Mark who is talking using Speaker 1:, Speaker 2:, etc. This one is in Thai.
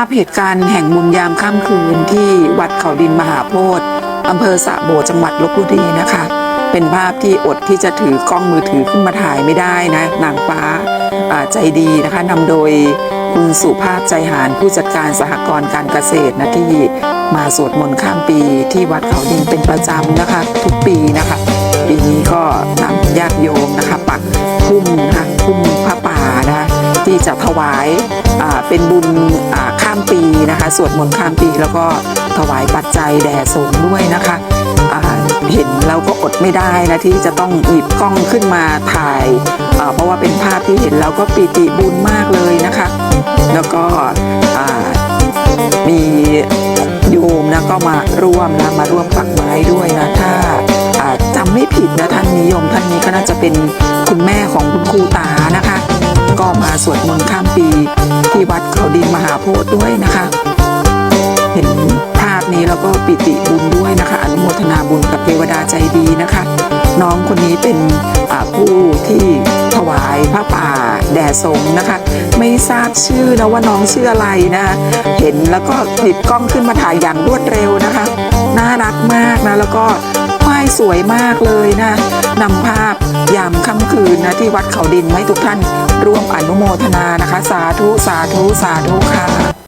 Speaker 1: าพเหตุการณ์แห่งบุญยามค่ำคืนที่วัดเขาดินมหาโพธิ์อำเภอสะโบจังหวัดลบบุรีนะคะ เป็นภาพที่อดที่จะถือกล้องมือถือขึ้นมาถ่ายไม่ได้นะ นางฟ้าใจดีนะคะนำโดยคุณสุภาพใจหารผู้จัดการสหกรณ์การเกษตรนะที่มาสวดมนต์ข้ามปีที่วัดเขาดินเป็นประจำนะคะ ทุกปีนะคะ ปีนี้ก็นำญาติโยมนะคะ ปักพุ่มนะคะพุ่มพระป จะถวายเป็นบุญข้ามปีนะคะ สวดมนต์ข้ามปีแล้วก็ถวายปัจจัยแด่สงฆ์ด้วยนะคะเห็นแล้วก็อดไม่ได้นะที่จะต้องหยิบกล้องขึ้นมาถ่าย เพราะว่าเป็นภาพที่เห็นแล้วก็ปีติบุญมากเลยนะคะ แล้วก็มีโยมนะก็มาร่วมนะมาร่วมปักไม้ด้วยนะถ้าอ่าจำไม่ผิดนะท่านนิยมท่านนี้ก็น่าจะเป็นคุณแม่ของคุณครูตานะคะ เขาดินมหาโพธิ์ด้วยนะคะ เห็นภาพนี้แล้วก็ปิติบุญด้วยนะคะ อนุโมทนาบุญกับเทวดาใจดีนะคะ น้องคนนี้เป็นผู้ที่ถวายพระป่าแด่สงนะคะ ไม่ทราบชื่อนะว่าน้องชื่ออะไรนะคะเห็นแล้วก็หยิบกล้องขึ้นมาถ่ายอย่างรวดเร็วนะคะ น่ารักมากนะแล้วก็ายสวยมากเลยนะนำภาพยามค่ำคืนนะที่วัดเขาดินไว้ทุกท่านร่วมอนุโมทนานะคะ สาธุ สาธุ สาธุค่ะ